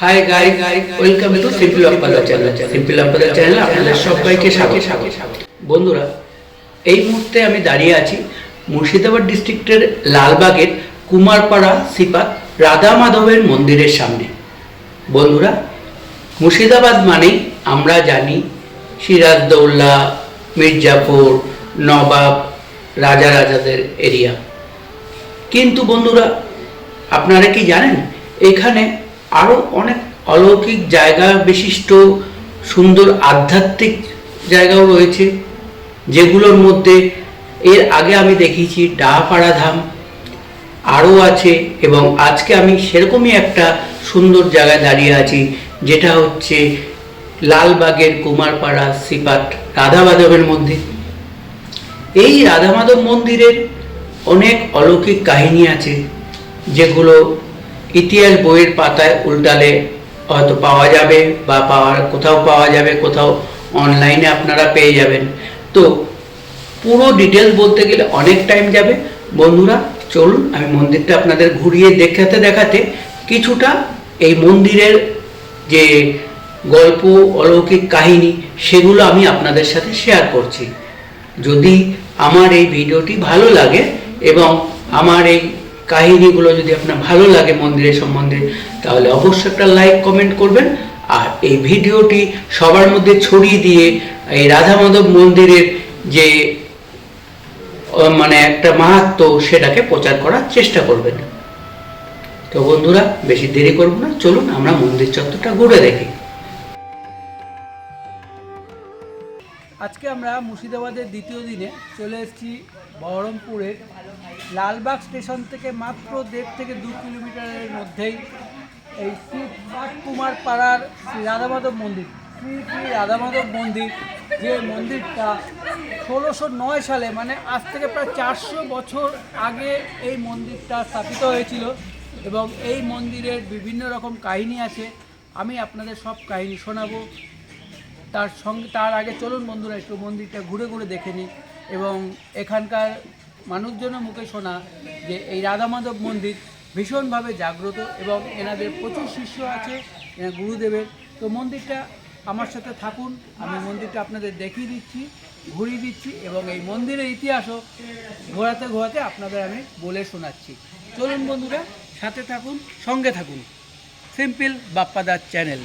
That's 10. Hi guys guys welcome to simple Apada channel simple Apada channel আপনাদের সবাইকে স্বাগত। বন্ধুরা, এই মুহূর্তে আমি দাঁড়িয়ে আছি মুর্শিদাবাদ ডিস্ট্রিক্টের লালবাগের কুমারপাড়া সিপাত রাধা মাধবের মন্দিরের সামনে। বন্ধুরা, মুর্শিদাবাদ মানেই আমরা জানি সিরাজদৌল্লা মির্জাপুর, নবাব, রাজা রাজাদের এরিয়া। কিন্তু বন্ধুরা, আপনারা কি জানেন, এখানে আরও অনেক অলৌকিক জায়গা বিশিষ্ট, সুন্দর আধ্যাত্মিক জায়গাও রয়েছে, যেগুলোর মধ্যে এর আগে আমি দেখিয়েছি ডাহাপাড়া ধাম, আরও আছে এবং আজকে আমি সেরকমই একটা সুন্দর জায়গায় দাঁড়িয়ে আছি, যেটা হচ্ছে লালবাগের কুমারপাড়া সিপাট রাধা মাধবের মন্দির এই রাধা মাধব মন্দিরের অনেক অলৌকিক কাহিনী আছে, যেগুলো ইতিহাস বইয়ের পাতায় উল্টালে হয়তো পাওয়া যাবে বা পাওয়ার কোথাও পাওয়া যাবে, কোথাও অনলাইনে আপনারা পেয়ে যাবেন। তো পুরো ডিটেলস বলতে গেলে অনেক টাইম যাবে। বন্ধুরা, চলুন, আমি মন্দিরটা আপনাদের ঘুরিয়ে দেখাতে দেখাতে কিছুটা এই মন্দিরের যে গল্প, অলৌকিক কাহিনী, সেগুলো আমি আপনাদের সাথে শেয়ার করছি। যদি আমার এই ভিডিওটি ভালো লাগে এবং আমার এই কাহিনীগুলো যদি আপনার ভালো লাগে মন্দিরের সম্বন্ধে, তাহলে অবশ্যই একটা লাইক কমেন্ট করবেন। আর এই ভিডিওটি সবার মধ্যে ছড়িয়ে দিয়ে এই রাধা মাধব মন্দিরের যে মানে একটা মাহাত্ম, সেটাকে প্রচার করার চেষ্টা করবেন। তো বন্ধুরা, বেশি দেরি করব না। চলুন আমরা মন্দির চত্বরটা ঘুরে দেখি। আজকে আমরা মুর্শিদাবাদের দ্বিতীয় দিনে চলে এসেছি বহরমপুরের লালবাগ স্টেশন থেকে মাত্র দেড় থেকে দু কিলোমিটারের মধ্যেই এই শ্রী কুমার পাড়ার শ্রী রাধামাধব মন্দির। শ্রী শ্রী রাধামাধব মন্দির, যে মন্দিরটা ষোলোশো নয় সালে মানে আজ থেকে প্রায় চারশো বছর আগে এই মন্দিরটা স্থাপিত হয়েছিল এবং এই মন্দিরের বিভিন্ন রকম কাহিনী আছে। আমি আপনাদের সব কাহিনী শোনাবো। তার সঙ্গে তার আগে চলুন বন্ধুরা, একটু মন্দিরটা ঘুরে ঘুরে দেখে নিই। এবং এখানকার মানুষজনের মুখে শোনা যে এই রাধা মাধব মন্দির ভীষণভাবে জাগ্রত এবং এনাদের প্রচুর শিষ্য আছে গুরুদেবের। তো মন্দিরটা আমার সাথে থাকুন, আমি মন্দিরটা আপনাদের দেখিয়ে দিচ্ছি, ঘুরিয়ে দিচ্ছি এবং এই মন্দিরের ইতিহাসও ঘোরাতে ঘোরাতে আপনাদের আমি বলে শোনাচ্ছি। চলুন বন্ধুরা, সাথে থাকুন, সঙ্গে থাকুন। সিম্পল বাপ্পাদার চ্যানেল।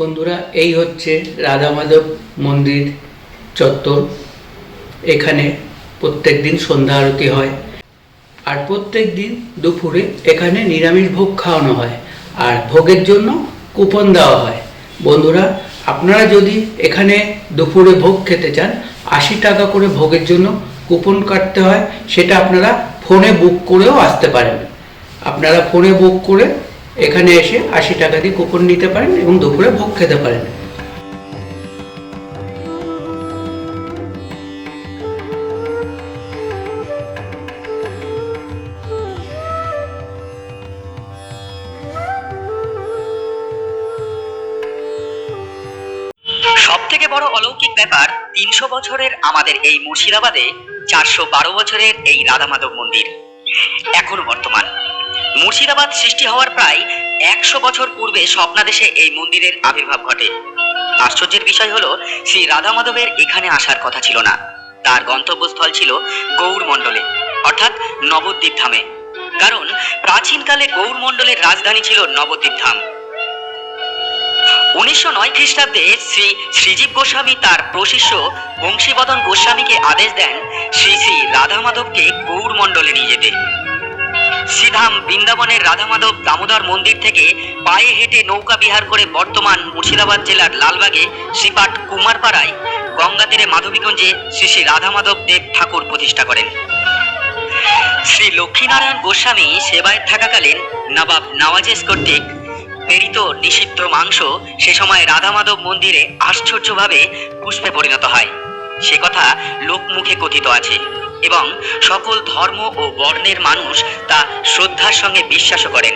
বন্ধুরা, এই হচ্ছে রাধা মাধব মন্দির চত্বর। এখানে প্রত্যেক দিন সন্ধ্যা আরতি হয়। আর প্রত্যেক দিন দুপুরে এখানে নিরামিষ ভোগ খাওয়ানো হয়। আর ভোগের জন্য কুপন দেওয়া হয়। বন্ধুরা, আপনারা যদি এখানে দুপুরে ভোগ খেতে চান, আশি টাকা করে ভোগের জন্য কুপন কাটতে হয়, সেটা আপনারা ফোনে বুক করেও আসতে পারেন। আপনারা ফোনে বুক করে এখানে এসে আশি টাকা দিয়ে কুপন নিতে পারেন এবং দুপুরে ভোগ খেতে পারেন। বড় অলৌকিক ব্যাপার, তিনশো বছরের আমাদের এই মুর্শিদাবাদে চারশো বারো বছরের এই রাধা মাধব মন্দির। এখন বর্তমান। মুর্শিদাবাদ সৃষ্টি হওয়ার প্রায় একশো বছর পূর্বে স্বপ্নাদেশে এই মন্দিরের আবির্ভাব ঘটে। আশ্চর্যের বিষয় হলো, শ্রী রাধা মাধবের এখানে আসার কথা ছিল না। তার গন্তব্যস্থল ছিল গৌর মণ্ডলে অর্থাৎ নবদ্বীপ ধামে। কারণ প্রাচীনকালে গৌর মণ্ডলের রাজধানী ছিল নবদ্বীপ ধাম। উনিশশো নয় খ্রিস্টাব্দে শ্রী শ্রীজীব গোস্বামী তার প্রশিষ্য বংশীবদন গোস্বামীকে আদেশ দেন শ্রী শ্রী রাধা মাধবকে গৌর মণ্ডলে নিয়ে যেতে। শ্রীধাম বৃন্দাবনের রাধা মাধব দামোদর মন্দির থেকে পায়ে হেঁটে নৌকা বিহার করে বর্তমান মুর্শিদাবাদ জেলার লালবাগে শ্রীপাঠ কুমারপাড়ায় গঙ্গা তীরে মাধবীগঞ্জে শ্রী শ্রী রাধা মাধব দেব ঠাকুর প্রতিষ্ঠা করেন। শ্রী লক্ষ্মীনারায়ণ গোস্বামী সেবায় থাকাকালীন নবাব নওয়াজেস কর্তৃক প্রেরিত নিষিদ্ধ মাংস সে সময় রাধা মাধব মন্দিরে আশ্চর্যভাবে পুষ্পে পরিণত হয়। সে কথা লোকমুখে কথিত আছে। এবং সকল ধর্ম ও বর্ণের মানুষ তা শ্রদ্ধার সঙ্গে বিশ্বাসও করেন।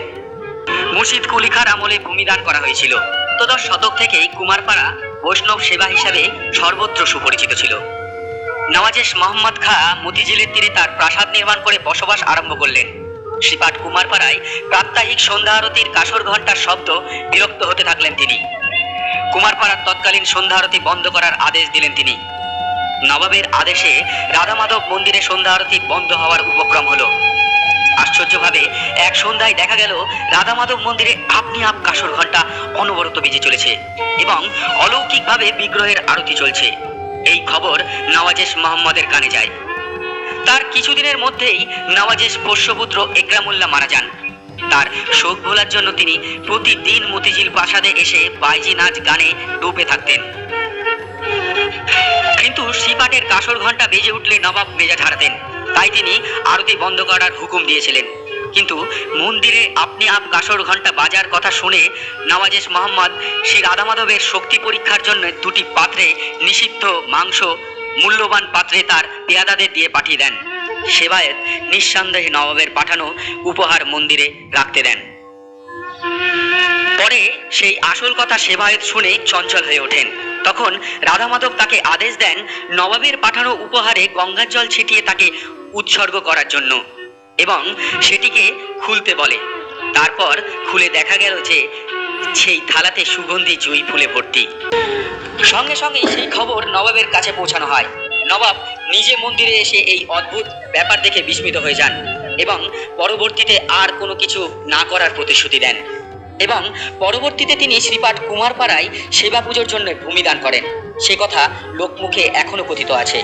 মুর্শিদ কুলিখার আমলে ভূমিদান করা হয়েছিল। ত্রয়োদশ শতক থেকেই কুমারপাড়া বৈষ্ণব সেবা হিসাবে সর্বত্র সুপরিচিত ছিল। নওয়াজেশ মোহাম্মদ খা মতিঝিলের তীরে তার প্রাসাদ নির্মাণ করে বসবাস আরম্ভ করলেন। শ্রীপাঠ কুমারপাড়ায় প্রাত্যহিক সন্ধ্যা আরতির কাসর ঘণ্টার শব্দ বিরক্ত হতে থাকলেন তিনি। কুমারপাড়ার তৎকালীন সন্ধ্যা আরতি বন্ধ করার আদেশ দিলেন তিনি। নবাবের আদেশে রাধা মাধব মন্দিরে সন্ধ্যা আরতি বন্ধ হওয়ার উপক্রম হলো। আশ্চর্যভাবে এক সন্ধ্যায় দেখা গেল রাধা মাধব মন্দিরে আপনি আপ কাসর ঘণ্টা অনবরত বেজে চলেছে এবং অলৌকিকভাবে বিগ্রহের আরতি চলছে। এই খবর নওয়াজেশ মোহাম্মদের কানে যায়। তার কিছুদিনের মধ্যেই নওয়াজেশ পোষ্যপুত্র একরামুল্লাহ মারা যান। তার শোক ভোলার জন্য তিনি প্রতিদিন মতিঝিল প্রাসাদে এসে বাইজি নাচ গানে ডুবে থাকতেন। কিন্তু শ্রীপাটের কাসর ঘণ্টা বেজে উঠলে নবাব মেজাজ হারাতেন। তাই তিনি আরতি বন্ধ করার হুকুম দিয়েছিলেন। কিন্তু মন্দিরে আপনি আপ কাসর ঘণ্টা বাজার কথা শুনে নওয়াজেশ মোহাম্মদ শ্রী রাধা মাধবের শক্তি পরীক্ষার জন্য দুটি পাত্রে নিষিদ্ধ মাংস, মূল্যবান পাত্রে তার পেয়াদাদের দিয়ে পাঠিয়ে দেন। সেবায়েত নিঃসন্দেহে নবাবের পাঠানো উপহার মন্দিরে রাখতে দেন। পরে সেই আসল কথা সেবায়েত শুনে চঞ্চল হয়ে ওঠেন। তখন রাধা মাধব তাকে আদেশ দেন নবাবের পাঠানো উপহারে গঙ্গার জল ছিটিয়ে তাকে উৎসর্গ করার জন্য এবং সেটিকে খুলতে বলে। তারপর খুলে দেখা গেল যে সেই থালাতে সুগন্ধি জুঁই ফুলে ভর্তি। সঙ্গে সঙ্গে সেই খবর নবাবের কাছে পৌঁছানো হয়। নবাব নিজে মন্দিরে এসে এই অদ্ভুত ব্যাপার দেখে বিস্মিত হয়ে যান এবং পরবর্তীতে আর কোনো কিছু না করার প্রতিশ্রুতি দেন। এবং পরবর্তীতে তিনি শ্রীপাঠ কুমারপাড়ায় সেবা পুজোর জন্য ভূমিদান করেন। সে কথা লোকমুখে এখনও কথিত আছে।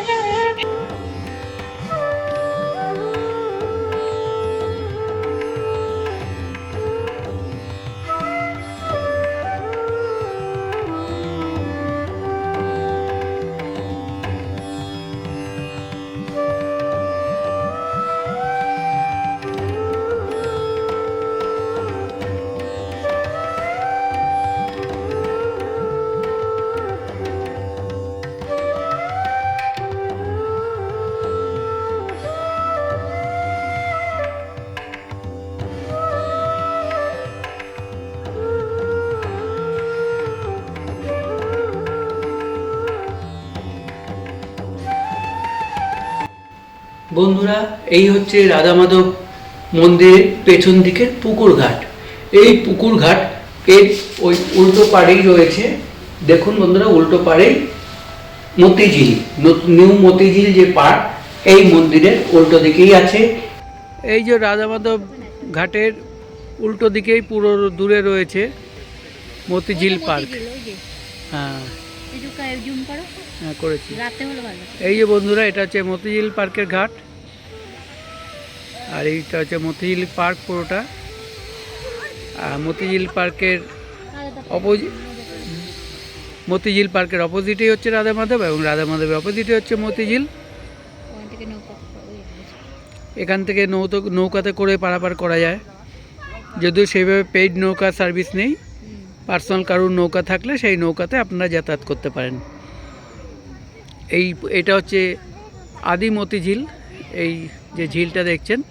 বন্ধুরা এই হচ্ছে রাধা মাধব মন্দিরের পেছন দিকের পুকুর ঘাট। এই পুকুর ঘাট এর ওই উল্টো পাড়েই রয়েছে। দেখুন বন্ধুরা উল্টো পাড়েই মতিঝিল নিউ মতিঝিল যে পার্ক এই মন্দিরের উল্টো দিকেই আছে। এই যে রাধা মাধব ঘাটের উল্টো দিকেই পুরো দূরে রয়েছে মতিঝিল পার্ক। হ্যাঁ। হ্যাঁ করেছি। এই যে বন্ধুরা এটা হচ্ছে মতিঝিল পার্কের ঘাট। আর এইটা হচ্ছে মতিঝিল পার্ক পুরোটা। আর মতিঝিল পার্কের অপোজি মতিঝিল পার্কের অপোজিটেই হচ্ছে রাধা মাধব এবং রাধা মাধবের অপোজিটে হচ্ছে মতিঝিল। এখান থেকে নৌতো নৌকাতে করে পারাপার করা যায়। যদিও সেইভাবে পেইড নৌকা সার্ভিস নেই। পার্সোনাল কারুর নৌকা থাকলে সেই নৌকাতে আপনারা যাতায়াত করতে পারেন। এই, এটা হচ্ছে আদি মতিঝিল এই যে ঝিলটা দেখছেন।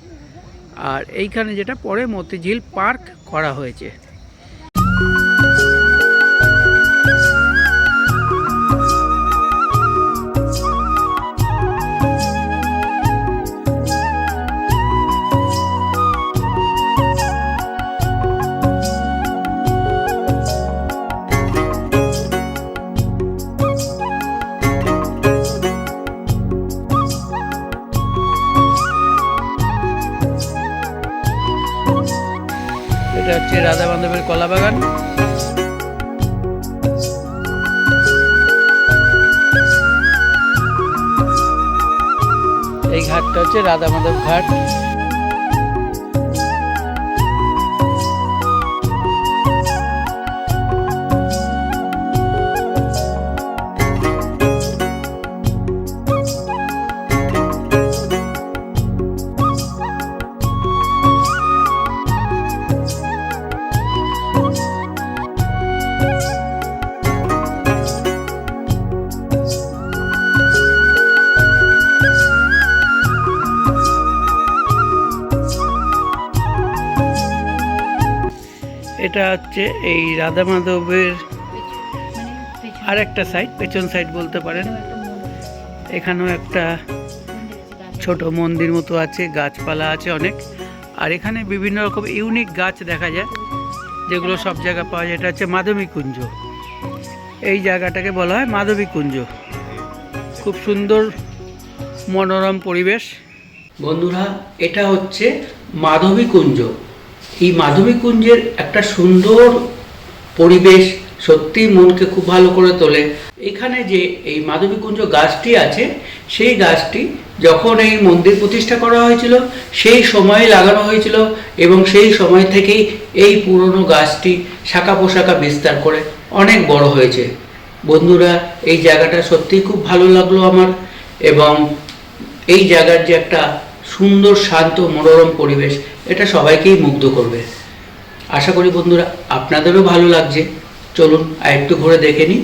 আর এইখানে যেটা পরে মতিঝিল পার্ক করা হয়েছে। ঘাটটা আমাদের ঘাট। হচ্ছে এই রাধা মাধবের আর একটা সাইড পেছন সাইড বলতে পারেন। এখানেও একটা ছোট মন্দির মতো আছে, গাছপালা আছে অনেক। আর এখানে বিভিন্ন রকম ইউনিক গাছ দেখা যায়, যেগুলো সব জায়গায় পাওয়া যায়। এটা হচ্ছে মাধবী কুঞ্জ। এই জায়গাটাকে বলা হয় মাধবী কুঞ্জ। খুব সুন্দর মনোরম পরিবেশ। বন্ধুরা, এটা হচ্ছে মাধবী কুঞ্জ। এই মাধবী কুঞ্জের একটা সুন্দর পরিবেশ সত্যি মনকে খুব ভালো করে তোলে। এখানে যে এই মাধবীকুঞ্জ গাছটি আছে, সেই গাছটি যখন এই মন্দির প্রতিষ্ঠা করা হয়েছিল, সেই সময়ে লাগানো হয়েছিল এবং সেই সময় থেকেই এই পুরনো গাছটি শাখা পোশাখা বিস্তার করে অনেক বড় হয়েছে। বন্ধুরা, এই জায়গাটা সত্যিই খুব ভালো লাগল আমার এবং এই জায়গার যে একটা সুন্দর, শান্ত, মনোরম পরিবেশ এটা সবাইকেই মুগ্ধ করবে। আশা করি বন্ধুরা আপনাদেরও ভালো লাগছে। চলুন আরেকটু ঘুরে দেখে নিই।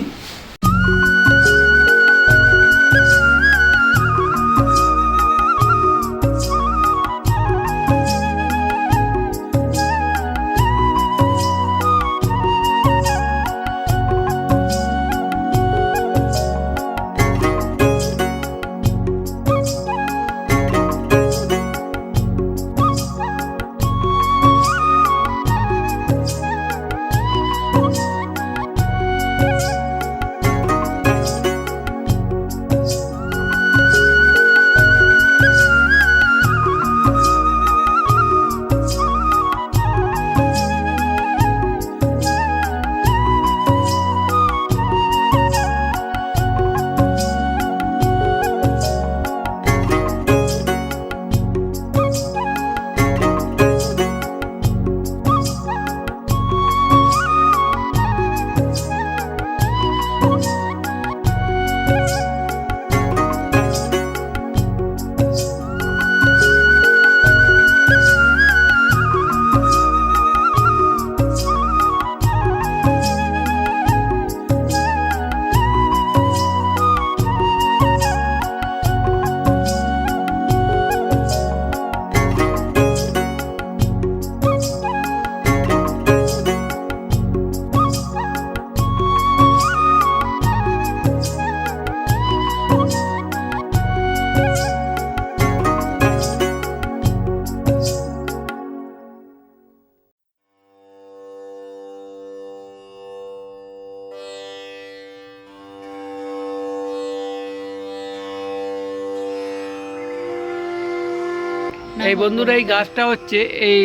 এই বন্ধুরা এই গাছটা হচ্ছে এই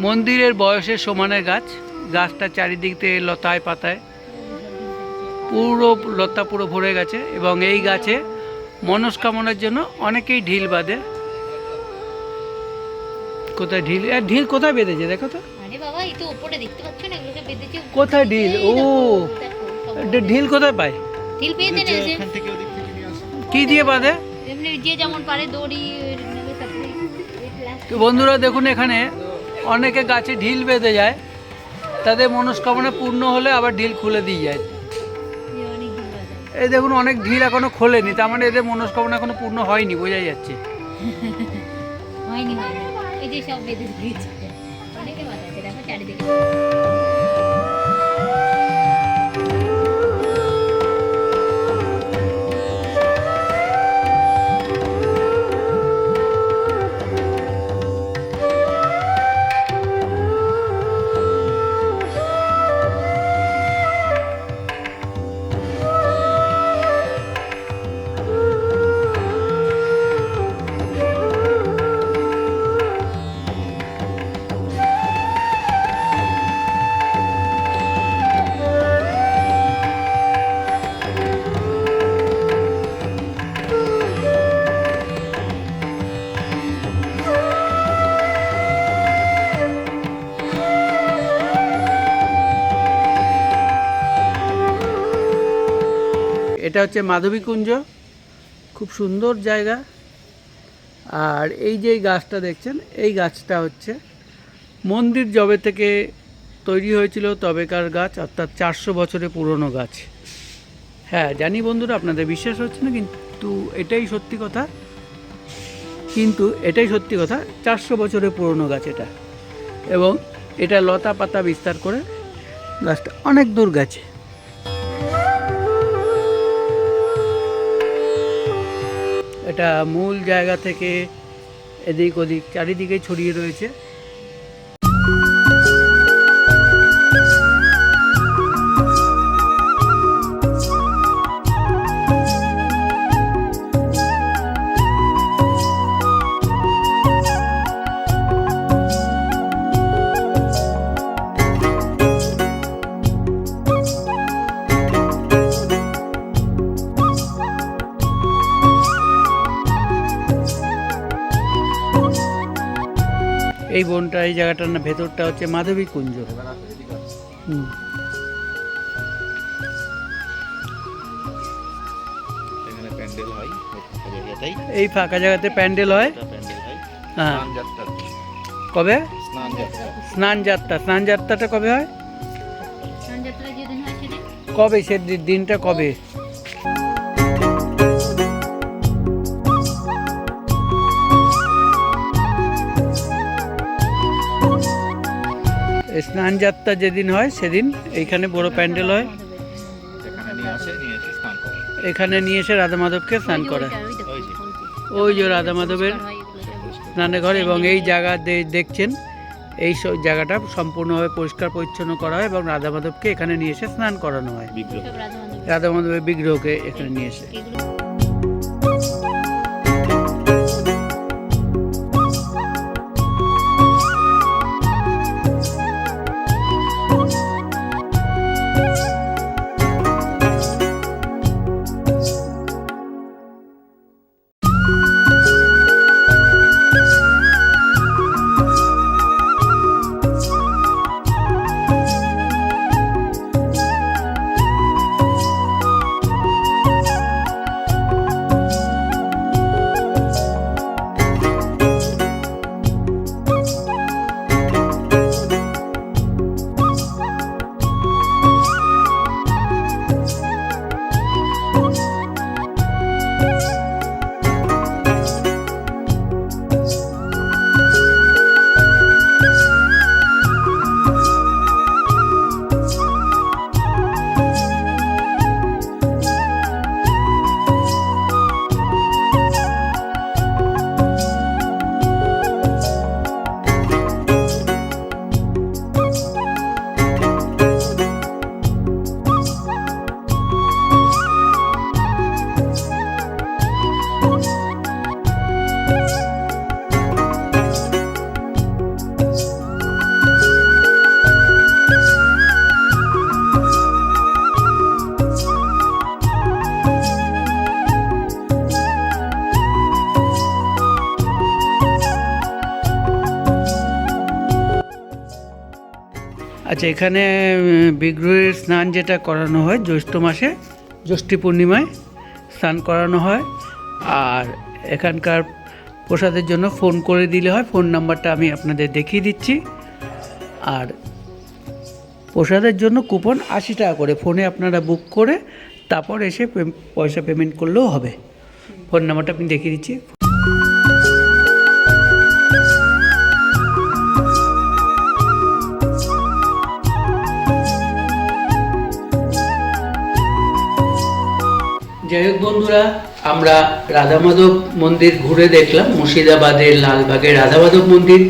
মন্দিরের বয়সের সমানের গাছ। গাছটা চারিদিক থেকে লতায় পাতায়। পুরো লতা পুরো ভরে গেছে এবং এই গাছে মনস্কামনার জন্য অনেকেই ঢিল বাঁধে। কোথায় ঢিল? আর ঢিল কোথায় বেঁধেছে দেখো তো? আরে বাবা এই তো উপরে দেখতে পাচ্ছ না? এগুলোকে বেঁধেছে কোথায় ঢিল? ও! ঢিল কোথায় পায়? ঢিল নেছে কি দিয়ে বাঁধে? যে যেমন পারে দড়ি তো বন্ধুরা দেখুন এখানে অনেকে গাছে ঢিল বেঁধে যায়, তাদের মনস্কামনা পূর্ণ হলে আবার ঢিল খুলে দিয়ে যায়। এই দেখুন অনেক ঢিল এখনও খোলেনি, তার মানে এদের মনস্কামনা এখনও পূর্ণ হয়নি, বোঝা যাচ্ছে। হয়নি হয়নি। এই যে সব বেঁধে দিয়েছে। অনেকে বাঁধাচ্ছে, দেখো চারিদিকে। এটা হচ্ছে মাধবীকুঞ্জ খুব সুন্দর জায়গা। আর এই যে গাছটা দেখছেন, এই গাছটা হচ্ছে মন্দির জবে থেকে তৈরি হয়েছিল তবেকার গাছ, অর্থাৎ চারশো বছরে পুরনো গাছ। হ্যাঁ জানি বন্ধুরা, আপনাদের বিশ্বাস হচ্ছে না, কিন্তু এটাই সত্যি কথা। কিন্তু এটাই সত্যি কথা, চারশো বছরের পুরনো গাছ এটা। এবং এটা লতা পাতা বিস্তার করে গাছটা অনেক দূর গেছে। এটা মূল জায়গা থেকে এদিক ওদিক চারিদিকে ছড়িয়ে রয়েছে। জায়গাটার না ভেতরটা হচ্ছে মাধবী কুঞ্জ। হুম। হয় এই ফাঁকা জায়গাতে প্যান্ডেল হয়? হয়। কবে? স্নান যাত্রা স্নান যাত্রাটা কবে হয়? কবে সে দিনটা কবে? স্নান যাত্রা যেদিন হয় সেদিন এইখানে বড় প্যান্ডেল হয়। এখানে নিয়ে এসে রাধা মাধবকে স্নান করা ওই যে, রাধা মাধবের হয় স্নানের ঘর এবং এই জায়গা দেখছেন এই সব জায়গাটা সম্পূর্ণভাবে পরিষ্কার পরিচ্ছন্ন করা হয় এবং রাধা মাধবকে এখানে নিয়ে এসে স্নান করানো হয়। রাধা মাধবের বিগ্রহকে এখানে নিয়ে এসে। আচ্ছা এখানে বিগ্রহের স্নান যেটা করানো হয়, জ্যৈষ্ঠ মাসে, জ্যৈষ্ঠী পূর্ণিমায় স্নান করানো হয়। আর এখানকার প্রসাদের জন্য ফোন করে দিলে হয়, ফোন নাম্বারটা আমি আপনাদের দেখিয়ে দিচ্ছি। আর প্রসাদের জন্য কুপন আশি টাকা করে, ফোনে আপনারা বুক করে, তারপর এসে পয়সা পেমেন্ট করলেও হবে। ফোন নাম্বারটা আমি দেখিয়ে দিচ্ছি। যাই হোক বন্ধুরা, আমরা রাধা মাধব মন্দির ঘুরে দেখলাম, মুর্শিদাবাদের লালবাগের রাধা মাধব মন্দির।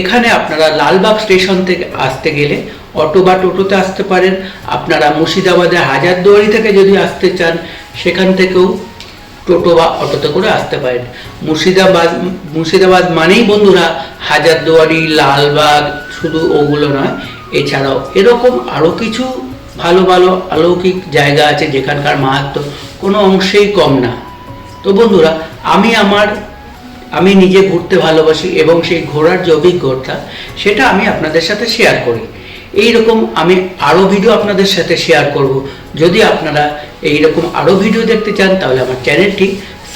এখানে আপনারা লালবাগ স্টেশন থেকে আসতে গেলে অটো বা টোটোতে আসতে পারেন। আপনারা মুর্শিদাবাদের হাজারদুয়ারি থেকে যদি আসতে চান, সেখান থেকেও টোটো বা অটোতে করে আসতে পারেন। মুর্শিদাবাদ মুর্শিদাবাদ মানেই বন্ধুরা হাজারদুয়ারি, লালবাগ, শুধু ওগুলো নয়, এছাড়াও এরকম আরও কিছু ভালো ভালো অলৌকিক জায়গা আছে যেখানকার মাহাত্ম কোনো অংশেই কম না। তো বন্ধুরা, আমি আমার, আমি নিজে ঘুরতে ভালোবাসি এবং সেই ঘোরার যে অভিজ্ঞতা, সেটা আমি আপনাদের সাথে শেয়ার করি। এই রকম আমি আরও ভিডিও আপনাদের সাথে শেয়ার করব। যদি আপনারা এই রকম আরও ভিডিও দেখতে চান, তাহলে আমার চ্যানেলটি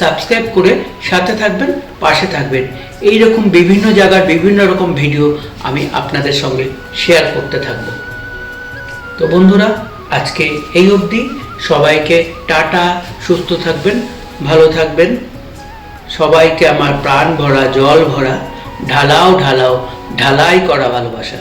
সাবস্ক্রাইব করে সাথে থাকবেন, পাশে থাকবেন। এই রকম বিভিন্ন জায়গার বিভিন্ন রকম ভিডিও আমি আপনাদের সঙ্গে শেয়ার করতে থাকব। তো বন্ধুরা, আজকে এই অবধি। সবাইকে টাটা, সুস্থ থাকবেন, ভালো থাকবেন। সবাইকে আমার প্রাণ ভরা, জল ভরা, ঢালাও ঢালাও, ঢালাই করা ভালোবাসা।